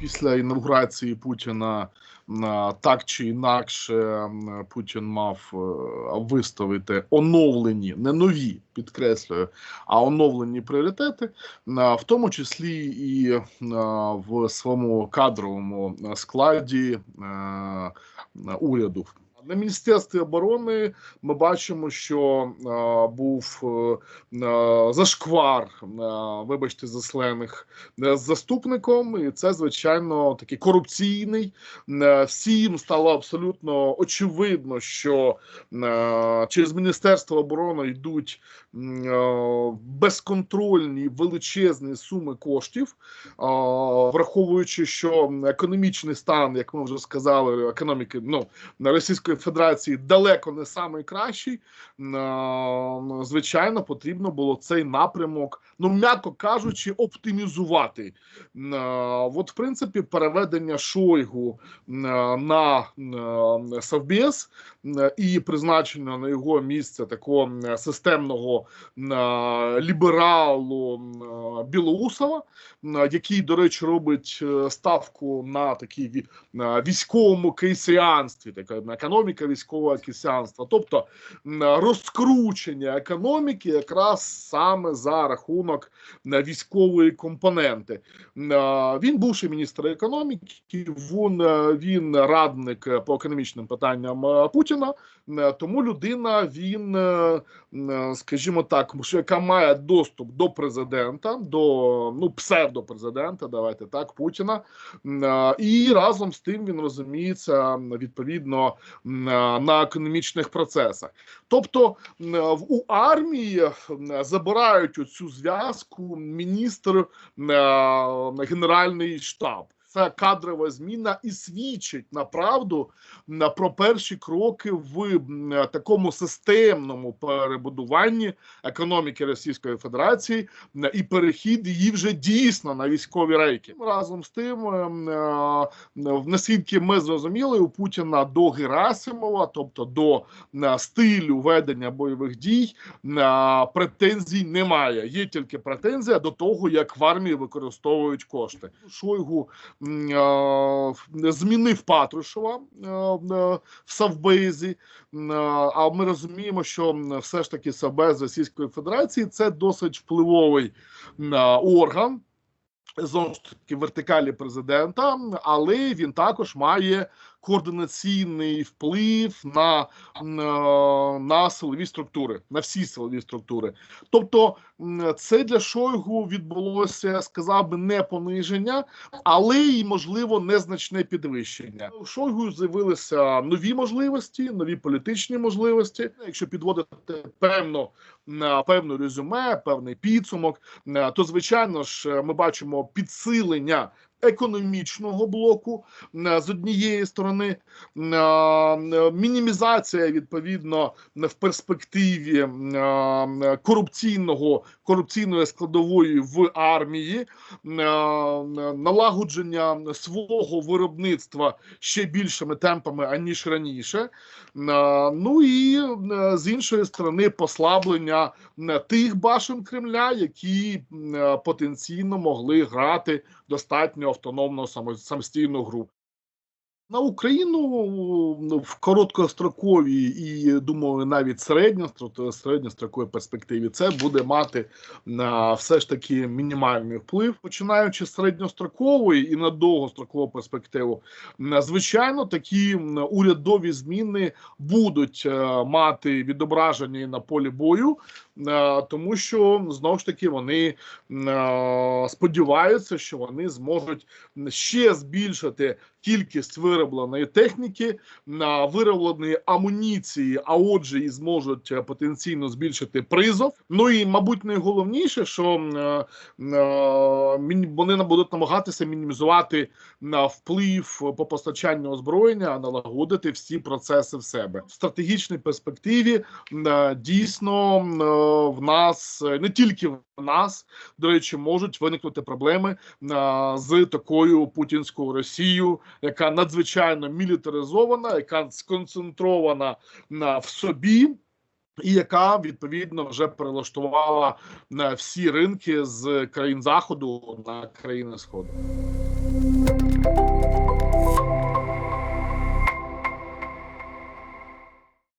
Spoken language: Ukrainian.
після інаугурації Путіна на так чи інакше Путін мав е, виставити оновлені, не нові, підкреслюю, а оновлені пріоритети, в тому числі і на, в своєму кадровому е, складі е, е, уряду. На міністерстві оборони ми бачимо, що е, був е, е, зашквар, е, вибачте, за сленг, е, з заступником, і це звичайно такий корупційний. Всім стало абсолютно очевидно, що е, через міністерство оборони йдуть е, безконтрольні величезні суми коштів, е, враховуючи, що економічний стан, як ми вже сказали, економіки ну на Російської Федерації далеко не найкращий. Звичайно, потрібно було цей напрямок, ну м'яко кажучи, оптимізувати. От, в принципі, переведення Шойгу на Совбез і призначення на його місце такого системного лібералу Білоусова, який, до речі, робить е, ставку на на військовому кейсіанстві, така економіка військового кейсіанства, тобто розкручення економіки якраз саме за рахунок військової компоненти. Він бувший міністр економіки, він, е, він радник е, по економічним питанням е, Путіна. Тому людина, він, скажімо так, яка має доступ до президента, до ну псевдопрезидента, давайте так, Путіна. І разом з тим він розуміється відповідно на економічних процесах. Тобто е, в- армії м, забирають оцю зв'язку міністр е, генеральний штаб. Це кадрова зміна і свідчить направду м, про перші кроки в такому системному перебудуванні економіки Російської Федерації і перехід її вже дійсно на військові рейки. Разом з тим, ем, е, наскільки ми зрозуміли, у Путіна до Герасимова, тобто до стилю ведення бойових дій, е, претензій немає. Є тільки претензія до того, як в армії використовують кошти. Шойгу змінив Патрушева е, е, в Савбезі. Е, А ми розуміємо, що все ж таки Савбез Російської Федерації це досить впливовий е, орган. Знову ж таки вертикалі президента, але він також має координаційний вплив на, на, на силові структури, на всі силові структури. Тобто, це для Шойгу відбулося, сказав би, не пониження, але й можливо незначне підвищення. У Шойгу з'явилися нові можливості, нові політичні можливості. Якщо підводити певно на певне резюме, певний підсумок, е, то звичайно ж е, ми бачимо підсилення. Економічного блоку з однієї сторони, мінімізація відповідно в перспективі корупційного корупційної складової в армії, налагодження свого виробництва ще більшими темпами аніж раніше. Ну і з іншої сторони, послаблення тих башен Кремля, які потенційно могли грати достатньо автономно само- самостійну гру. На Україну ну, в короткостроковій і думаю, навіть середньостро- середньостроковій перспективі це буде мати все ж таки мінімальний вплив, починаючи з середньострокової і на довгострокову перспективу. Звичайно, такі урядові зміни будуть е, мати відображення на полі бою, тому що знову ж таки вони сподіваються, що вони зможуть ще збільшити кількість виробленої техніки, на виробленої амуніції, а отже, і зможуть е, потенційно збільшити призов. Ну і мабуть, найголовніше, що е, е, вони будуть намагатися мінімізувати на вплив по постачанню озброєння, а налагодити всі процеси в себе в стратегічній перспективі. Дійсно, в нас не тільки в нас, до речі, можуть виникнути проблеми а, з такою путінською Росією, яка надзвичайно мілітаризована, яка сконцентрована на в собі. І яка відповідно вже перелаштувала е, всі ринки з країн заходу на країни сходу.